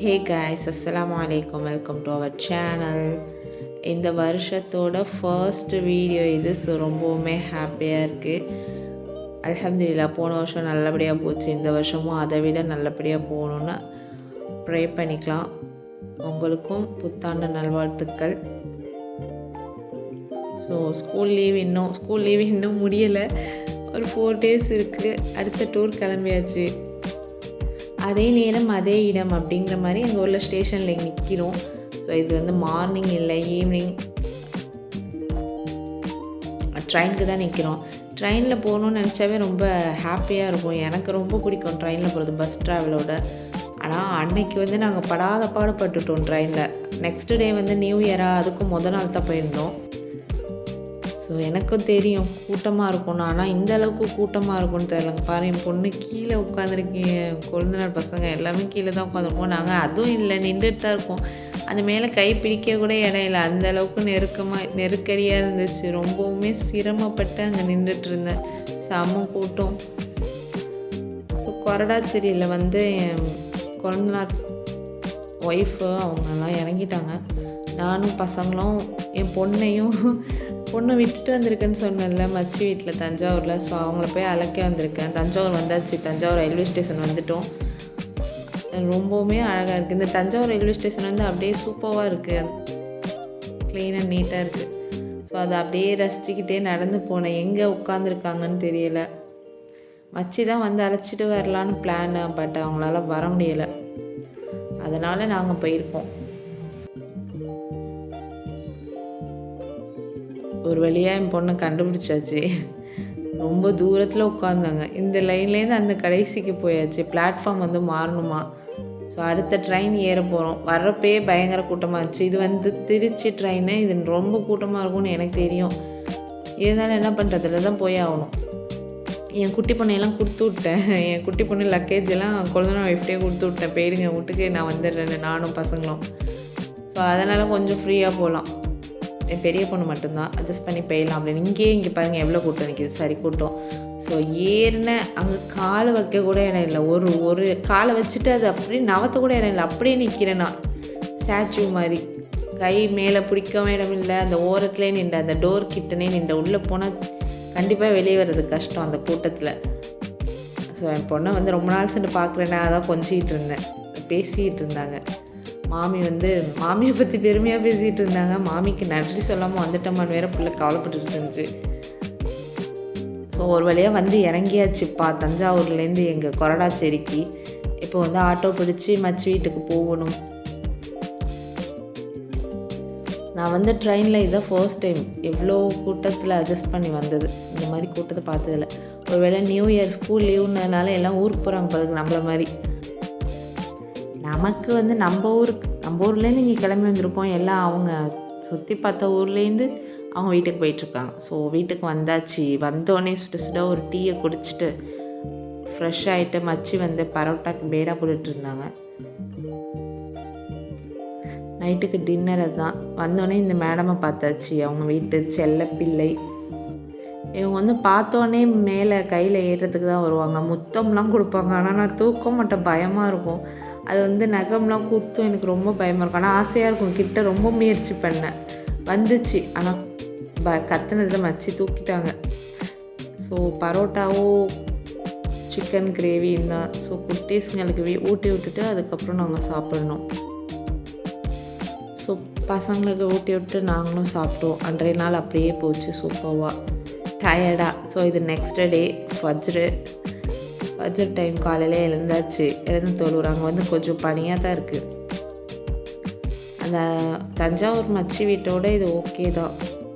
Hey guys அஸ்லாம் வலைக்கம் welcome to our channel இந்த வருஷத்தோட ஃபர்ஸ்ட் வீடியோ இது. ஸோ ரொம்பவுமே ஹாப்பியாக இருக்குது அலமதுல்லா போன வருஷம் நல்லபடியாக போச்சு. இந்த வருஷமும் அதை விட நல்லபடியாக போகணுன்னு ப்ரே பண்ணிக்கலாம். உங்களுக்கும் புத்தாண்டு நல்வாழ்த்துக்கள். ஸோ ஸ்கூல் லீவ் இன்னும் ஸ்கூல் லீவ் இன்னும் முடியலை. ஒரு ஃபோர் டேஸ் இருக்குது அடுத்த டூர் கிளம்பியாச்சு. அதே நேரம் அதே இடம் அப்படிங்கிற மாதிரி எங்கள் ஊரில் ஸ்டேஷனில் நிற்கிறோம் ஸோ இது வந்து மார்னிங் இல்லை ஈவினிங் ட்ரெயினுக்கு தான் நிற்கிறோம் ட்ரெயினில் போகணுன்னு நினச்சாவே ரொம்ப ஹாப்பியாக இருக்கும். எனக்கு ரொம்ப பிடிக்கும் ட்ரெயினில் போகிறது பஸ் ட்ராவலோட ஆனால் அன்னைக்கு வந்து நாங்கள் படாத பாடுபட்டுட்டோம் ட்ரெயினில். நெக்ஸ்ட் டே வந்து நியூ இயராக அதுக்கும் முத நாள் தான் போயிருந்தோம். ஸோ எனக்கும் தெரியும். கூட்டமாக இருக்கும்னு. ஆனால் இந்த அளவுக்கு கூட்டமாக இருக்கும்னு தெரியலங்க பாரு என் பொண்ணு கீழே உட்காந்துருக்கீங்க கொழுந்தனார் பசங்க எல்லாமே கீழே தான் உட்காந்துருக்கோம் நாங்கள் அதுவும் இல்லை நின்றுட்டு தான் இருக்கோம். அந்த மேலே கை பிடிக்க கூட இடம் இல்லை. அந்த அளவுக்கு நெருக்கமாக நெருக்கடியாக இருந்துச்சு. ரொம்பவுமே சிரமப்பட்டு அங்கே நின்றுட்டு இருந்தேன். செம கூட்டம். ஸோ கொரடாச்சேரியில் வந்து என் கொழுந்தனார் ஒய்ஃபு அவங்கெல்லாம் இறங்கிட்டாங்க. நானும் பசங்களும் என் பொண்ணையும் பொண்ணை விட்டுட்டு வந்திருக்கேன்னு சொன்னேன்ல மச்சி வீட்டில் தஞ்சாவூரில் ஸோ அவங்கள போய் அழைக்க வந்திருக்கேன். தஞ்சாவூர் வந்தாச்சு தஞ்சாவூர் ரயில்வே ஸ்டேஷன் வந்துட்டோம். ரொம்பவுமே அழகாக இருக்குது இந்த தஞ்சாவூர் ரயில்வே ஸ்டேஷன் வந்து அப்படியே சூப்பராக இருக்குது க்ளீன் அண்ட் நீட்டாக இருக்குது ஸோ அதை அப்படியே ரசிச்சுக்கிட்டே நடந்து போனேன். எங்கே உட்காந்துருக்காங்கன்னு தெரியல. மச்சி தான் வந்து அழைச்சிட்டு வரலான்னு பிளான் பட் அவங்களால வர முடியலை. அதனால் நாங்கள் போயிருக்கோம். ஒரு வழியாக என் பொண்ணை கண்டுபிடிச்சாச்சு. ரொம்ப தூரத்தில் உட்காந்தாங்க இந்த லைன்லேருந்து அந்த கடைசிக்கு போயாச்சு. பிளாட்ஃபார்ம் வந்து மாறணுமா? ஸோ அடுத்த ட்ரெயின் ஏற போகிறோம் வர்றப்பயே பயங்கர கூட்டமாக இருந்துச்சு. இது வந்து திருச்சி ட்ரெயின் இது ரொம்ப கூட்டமாக இருக்கும்னு எனக்கு தெரியும். இருந்தாலும் என்ன பண்ணுறதுல தான் போய் ஆகணும். என் குட்டி பொண்ணையெல்லாம் கொடுத்து விட்டேன். என் குட்டி பொண்ணு லக்கேஜ் எல்லாம் குழந்தை ஒய்ஃப்டே கொடுத்து விட்டேன். போயிடுங்க வீட்டுக்கு நான் வந்துடுறேன் நானும் பசங்களும். ஸோ அதனால் கொஞ்சம் ஃப்ரீயாக போகலாம். என் பெரிய பொண்ணு மட்டும்தான். அட்ஜஸ்ட் பண்ணி போயிடலாம் அப்படின்னு. இங்கேயே இங்கே பாருங்கள் எவ்வளோ கூட்டம் நிற்கிது சரி கூட்டம். ஸோ ஏறின அங்கே காலை வைக்க கூட இடம் இல்லை. ஒரு ஒரு காலை வச்சுட்டு அது அப்படியே நவத்த கூட இடம் இல்லை. அப்படியே நிற்கிறேன் நான். ஸ்டாச்சு மாதிரி. கை மேலே பிடிக்கவும் இடம் இல்லை. அந்த ஓரத்துலேயே நின்ற அந்த டோர் கிட்டனே நின்ற உள்ளே போனால் கண்டிப்பாக வெளியே வர்றது கஷ்டம் அந்த கூட்டத்தில். ஸோ என் பொண்ணை வந்து ரொம்ப நாள் சென்று பார்க்குறேன்னா அதான் கொஞ்சிக்கிட்டு இருந்தேன். பேசிக்கிட்டு இருந்தாங்க. மாமி வந்து மாமியை பற்றி பெருமையாக பேசிகிட்டு இருந்தாங்க. மாமிக்கு நன்றி சொல்லாமல் வந்துட்டோமான்னு வேற பிள்ளை கவலைப்பட்டுட்டு இருந்துச்சு. ஸோ ஒரு வழியாக வந்து இறங்கியாச்சுப்பா. தஞ்சாவூர்லேருந்து எங்கள் கொரடாச்சேரிக்கு. இப்போ வந்து ஆட்டோ பிடிச்சி மச்சி வீட்டுக்கு போகணும். நான் வந்து ட்ரெயினில் இதான் ஃபர்ஸ்ட் டைம் எவ்வளோ கூட்டத்தில் அட்ஜஸ்ட் பண்ணி வந்தது. இந்த மாதிரி கூட்டத்தை பார்த்ததில்ல. ஒருவேளை நியூ இயர் ஸ்கூல் லீவுனதுனால எல்லாம் ஊருக்கு போகிறாங்க பிறகு நம்மள மாதிரி. நமக்கு வந்து நம்ம ஊருக்கு நம்ம ஊர்லேருந்து இங்கே கிளம்பி வந்திருப்போம். எல்லாம் அவங்க சுற்றி பார்த்த ஊர்லேருந்து அவங்க வீட்டுக்கு போயிட்டுருக்காங்க. ஸோ வீட்டுக்கு வந்தாச்சு. வந்தோடனே சுட சுட ஒரு டீயை குடிச்சிட்டு ஃப்ரெஷ் ஆகிட்டு மச்சி வந்து பரோட்டாக்கு பேடா போட்டுட்டு இருந்தாங்க. நைட்டுக்கு டின்னர் அதுதான். வந்தோடனே இந்த மேடமை பார்த்தாச்சு. அவங்க வீட்டு செல்ல பிள்ளை. இவங்க வந்து பார்த்தோன்னே மேலே கையில் ஏறுறதுக்கு தான் வருவாங்க. முத்தம்லாம் கொடுப்பாங்க. ஆனால் நான் தூக்க மாட்டேன். பயமாக இருக்கும். அது வந்து நகம்லாம் குத்தும் எனக்கு ரொம்ப பயமாக இருக்கும். ஆனால் ஆசையாக இருக்கும். கிட்ட ரொம்ப முயற்சி பண்ணேன். வந்துச்சு. ஆனால் ப கத்துனதில் மச்சி தூக்கிட்டாங்க. ஸோ பரோட்டாவோ சிக்கன் கிரேவி இருந்தால் ஸோ குட்டீஸுங்களுக்கு ஊட்டி விட்டுட்டு அதுக்கப்புறம் நாங்கள் சாப்பிட்ணும். ஸோ பசங்களுக்கு ஊட்டி விட்டு நாங்களும் சாப்பிட்டோம். அன்றைய நாள் அப்படியே போச்சு சூப்பர்வாக டயர்டாக ஸோ இது நெக்ஸ்ட் டே ஃபஜ்ரு ஃபஜ்ர் டைம் காலையில் எழுந்தாச்சு. எழுந்து தொழுவுறாங்க அங்கே வந்து கொஞ்சம் பனியாக தான் இருக்குது அந்த தஞ்சாவூர் மச்சி வீட்டோட இது ஓகே தான்.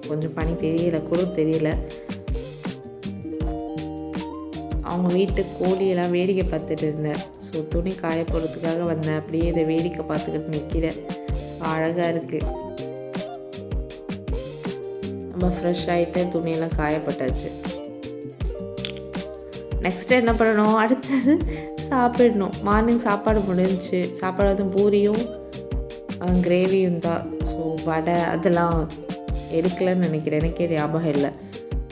கொஞ்சம் பனி தெரியல குளிர் தெரியல. அவங்க வீட்டு கோழியெல்லாம் வேடிக்கை பார்த்துட்டு இருந்தேன். ஸோ துணி காய போகிறதுக்காக வந்தேன். அப்படியே இதை வேடிக்கை பார்த்துக்கிட்டு நிற்கிறேன் அழகாக இருக்குது நம்ம ஃப்ரெஷ் ஆகிட்டு துணியெல்லாம் காயப்பட்டாச்சு. நெக்ஸ்ட்டு என்ன பண்ணணும்? அடுத்தது சாப்பிடணும். மார்னிங் சாப்பாடு முடிஞ்சிச்சு. சாப்பாடு வந்து பூரியும் கிரேவியும் தான். ஸோ வடை அதெல்லாம் எடுக்கலைன்னு நினைக்கிறேன். எனக்கே ஞாபகம் இல்லை.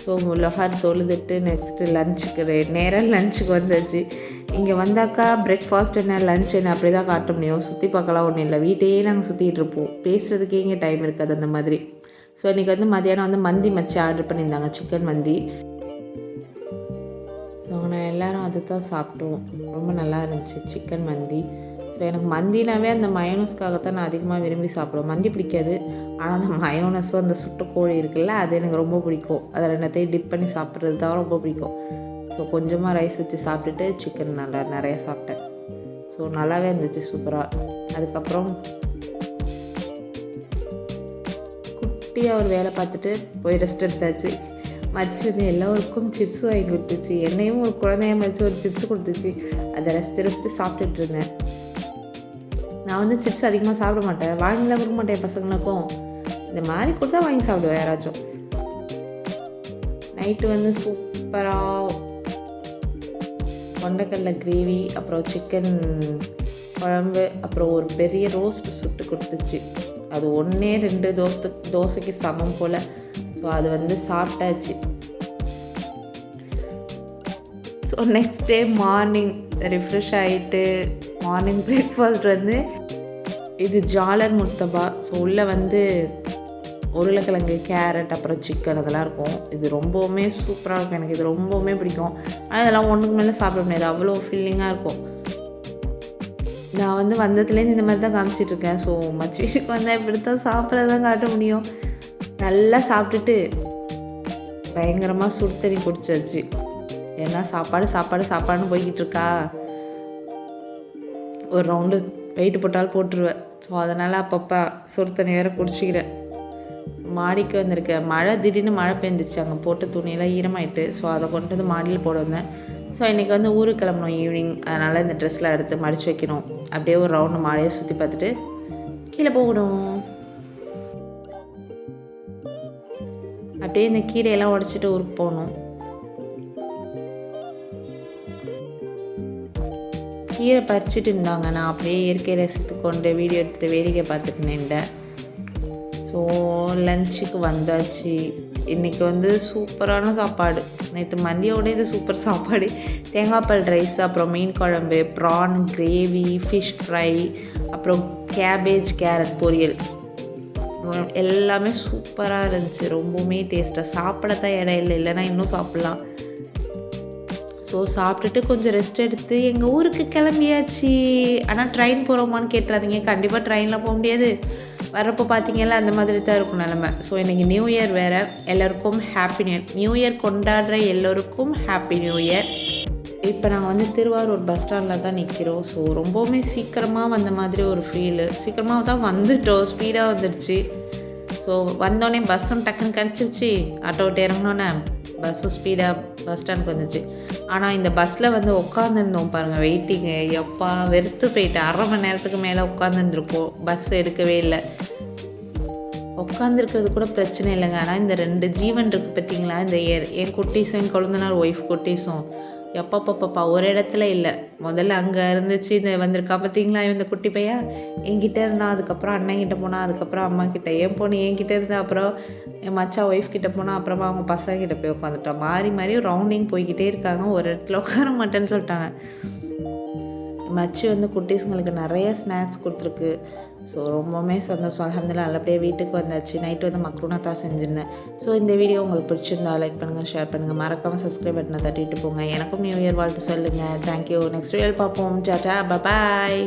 ஸோ லொஹார் தொழுதுட்டு நெக்ஸ்ட்டு லஞ்சுக்கு நேரம் லஞ்சுக்கு வந்தாச்சு. இங்கே வந்தாக்கா பிரேக்ஃபாஸ்ட் என்ன லஞ்ச் என்ன அப்படி தான் காட்ட முடியும். சுற்றி பார்க்கலாம் ஒன்றும் இல்லை. வீட்டையே நாங்கள் சுற்றிட்டு இருப்போம். பேசுகிறதுக்கே இங்கே டைம் இருக்காது அந்த மாதிரி. ஸோ இன்றைக்கி வந்து மதியானம் வந்து மந்தி மச்சி ஆர்டர் பண்ணியிருந்தாங்க. சிக்கன் மந்தி. ஸோ நான் எல்லோரும் அது தான் சாப்பிட்டோம். ரொம்ப நல்லா இருந்துச்சு. சிக்கன் மந்தி. ஸோ எனக்கு மந்தினாவே அந்த மயோனஸ்க்காகத்தான் நான் அதிகமாக விரும்பி சாப்பிடுவேன். மந்தி பிடிக்காது. ஆனால் அந்த மயோனஸும் அந்த சுட்ட கோழி இருக்குல்ல அது எனக்கு ரொம்ப பிடிக்கும். அதை ரெண்டத்தையும் டிப் பண்ணி சாப்பிட்றது தான் ரொம்ப பிடிக்கும். ஸோ கொஞ்சமாக ரைஸ் வச்சு சாப்பிட்டுட்டு சிக்கன் நல்லா நிறைய சாப்பிட்டேன். ஸோ நல்லாவே இருந்துச்சு. சூப்பராக அதுக்கப்புறம் குட்டியாக ஒரு வேலை பார்த்துட்டு போய் ரெஸ்ட் எடுத்தாச்சு. மச்சி வந்து எல்லோருக்கும் சிப்ஸ் வாங்கி கொடுத்துச்சு. என்னையும் ஒரு குழந்தைய மச்சி ஒரு சிப்ஸ் கொடுத்துச்சு. அதை ரசித்து ரசித்து சாப்பிட்டுட்டு இருந்தேன். நான் வந்து சிப்ஸ் அதிகமாக சாப்பிட மாட்டேன். வாங்கிலாம் கொடுக்க மாட்டேன் பசங்களுக்கும். இந்த மாதிரி கொடுத்தா வாங்கி சாப்பிடுவேன் யாராச்சும். நைட்டு வந்து சூப்பராக கொண்டக்கடலை கிரேவி அப்புறம் சிக்கன் குழம்பு அப்புறம் ஒரு பெரிய ரோஸ்ட் சுட்டு கொடுத்துச்சு. அது ஒன்றே ரெண்டு தோசை தோசைக்கு சமம் போல். ஸோ அது வந்து சாப்பிட்டாச்சு. So next day morning refresh ஆகிட்டு மார்னிங் பிரேக்ஃபாஸ்ட் வந்து இது ஜாலர் முத்தபா ஸோ உள்ளே வந்து உருளைக்கிழங்கு கேரட் அப்புறம் சிக்கன் அதெல்லாம் இருக்கும். இது ரொம்பவுமே சூப்பராக இருக்கும் எனக்கு. இது ரொம்பவுமே பிடிக்கும். ஆனால் இதெல்லாம் ஒன்றுக்கு மேலே சாப்பிட முடியாது. அவ்வளோ ஃபீலிங்காக இருக்கும். நான் வந்து வந்ததுலேருந்து இந்த மாதிரி தான் காமிச்சிட்டு இருக்கேன். ஸோ மற்ற வீட்டுக்கு வந்தால் இப்படி தான் சாப்பிட்றதான் காட்ட முடியும். நல்லா சாப்பிட்டுட்டு பயங்கரமாக சுடு தண்ணி குடிச்சாச்சு. ஏன்னா சாப்பாடு சாப்பாடு சாப்பாடுன்னு போய்கிட்டு இருக்கா. ஒரு ரவுண்டு வெயிட் போட்டாலும் போட்டுருவேன். ஸோ அதனால் அப்பப்போ சுடு தண்ணி வேறு குடிச்சிக்கிறேன். மாடிக்கு வந்திருக்கேன். மழை திடீர்னு மழை பெஞ்சிருச்சு. அங்கே போட்ட துணியெல்லாம் ஈரமாயிட்டு ஸோ அதை கொண்டு வந்து மாடியில் போட வந்தேன். ஸோ இன்றைக்கி வந்து ஊருக்கு கிளம்பணும் ஈவினிங் அதனால் இந்த ட்ரெஸ்லாம் எடுத்து மடித்து வைக்கணும். அப்படியே ஒரு ரவுண்டு மாடியை சுற்றி பார்த்துட்டு கீழே போகணும். அப்படியே இந்த கீரையெல்லாம் உடச்சிட்டு ஊருக்கு போகணும். கீரை பறிச்சுட்டு இருந்தாங்க. நான் அப்படியே இயற்கை ரசித்து கொண்டு வீடியோ எடுத்துகிட்டு வேடிக்கை பார்த்துட்டு நின்றேன். ஸோ லஞ்சுக்கு வந்தாச்சு. இன்றைக்கி வந்து சூப்பரான சாப்பாடு. நேற்று மதியோட இது சூப்பர் சாப்பாடு. தேங்காய்பால் ரைஸ் அப்புறம் மீன் குழம்பு ப்ரான் கிரேவி ஃபிஷ் ஃப்ரை அப்புறம் கேபேஜ் கேரட் பொரியல். எல்லாமே சூப்பராக இருந்துச்சு. ரொம்பவுமே டேஸ்ட்டாக சாப்பிட தான் இடம் இல்லை. இல்லைன்னா இன்னும் சாப்பிட்லாம். ஸோ சாப்பிட்டுட்டு கொஞ்சம் ரெஸ்ட் எடுத்து எங்கள் ஊருக்கு கிளம்பியாச்சு. ஆனால் ட்ரெயின் போகிறோமான்னு கேட்டுறாதீங்க. கண்டிப்பாக ட்ரெயினில் போக முடியாது. வரப்போ பார்த்தீங்கல்ல அந்த மாதிரி தான் இருக்கும் நிலமை. ஸோ இன்றைக்கி நியூ இயர் வேறு. எல்லோருக்கும் happy new year new year கொண்டாடுற எல்லோருக்கும் ஹாப்பி நியூ இயர் இப்போ நாங்கள் வந்து திருவாரூர் பஸ் ஸ்டாண்டில் தான் நிற்கிறோம் ஸோ ரொம்பவுமே சீக்கிரமாக வந்த மாதிரி ஒரு ஃபீலு சீக்கிரமாக தான் வந்துட்டோம். ஸ்பீடாக வந்துடுச்சு ஸோ வந்தோடனே பஸ்ஸும் டக்குன்னு கிடச்சிருச்சு. ஆட்டோ விட்டு இறங்கினோன்னே பஸ்ஸும் ஸ்பீடாக பஸ் ஸ்டாண்டுக்கு வந்துச்சு. ஆனால் இந்த பஸ்ஸில் வந்து உட்காந்துருந்தோம் பாருங்கள் வெயிட்டிங்கு எப்பா வெறுத்து போயிட்டு அரை மணி நேரத்துக்கு மேலே உட்காந்துருந்துருக்கோம் பஸ் எடுக்கவே இல்லை. உட்காந்துருக்கிறது கூட பிரச்சனை இல்லைங்க. ஆனால் இந்த ரெண்டு ஜீவன் இருக்குது பார்த்தீங்களா இந்த என் குட்டீஸும் என் குழந்தனார் ஒய்ஃப் குட்டீஸும். எப்பப்பப்பப்பா ஒரு இடத்துல இல்லை. முதல்ல அங்கே இருந்துச்சு இந்த வந்திருக்கா பார்த்தீங்களா இந்த குட்டி பையா? என்கிட்ட இருந்தான் அதுக்கப்புறம் அண்ணன் கிட்டே போனான் அதுக்கப்புறம் அம்மா கிட்ட. என் பொண்ணு என்கிட்ட இருந்தா அப்புறம் என் மச்சா ஒய்ஃப் கிட்டே போனால் அப்புறமா அவங்க பசங்க போய் உட்காந்துட்டோம் மாறி மாறி ரவுண்டிங் போய்கிட்டே இருக்காங்க. ஒரு இடத்துல உட்கார மாட்டேன்னு சொல்லிட்டாங்க. மச்சி வந்து குட்டீஸுங்களுக்கு நிறைய ஸ்நாக்ஸ் கொடுத்துருக்கு. ஸோ ரொம்பவுமே சந்தோஷம். அலமதுல்லா நல்லபடியாக வீட்டுக்கு வந்தாச்சு. நைட்டு வந்து மக்ரூனா தான் செஞ்சுருந்தேன். ஸோ இந்த வீடியோ உங்களுக்கு பிடிச்சிருந்தா லைக் பண்ணுங்கள் ஷேர் பண்ணுங்கள் மறக்காமல் சப்ஸ்கிரைப் பட்டனை தட்டிட்டு போங்க. எனக்கும் நியூ இயர் வாழ்த்து சொல்லுங்கள் தேங்க்யூ நெக்ஸ்ட் வீடியோ பார்ப்போம். டாட்டா பாய்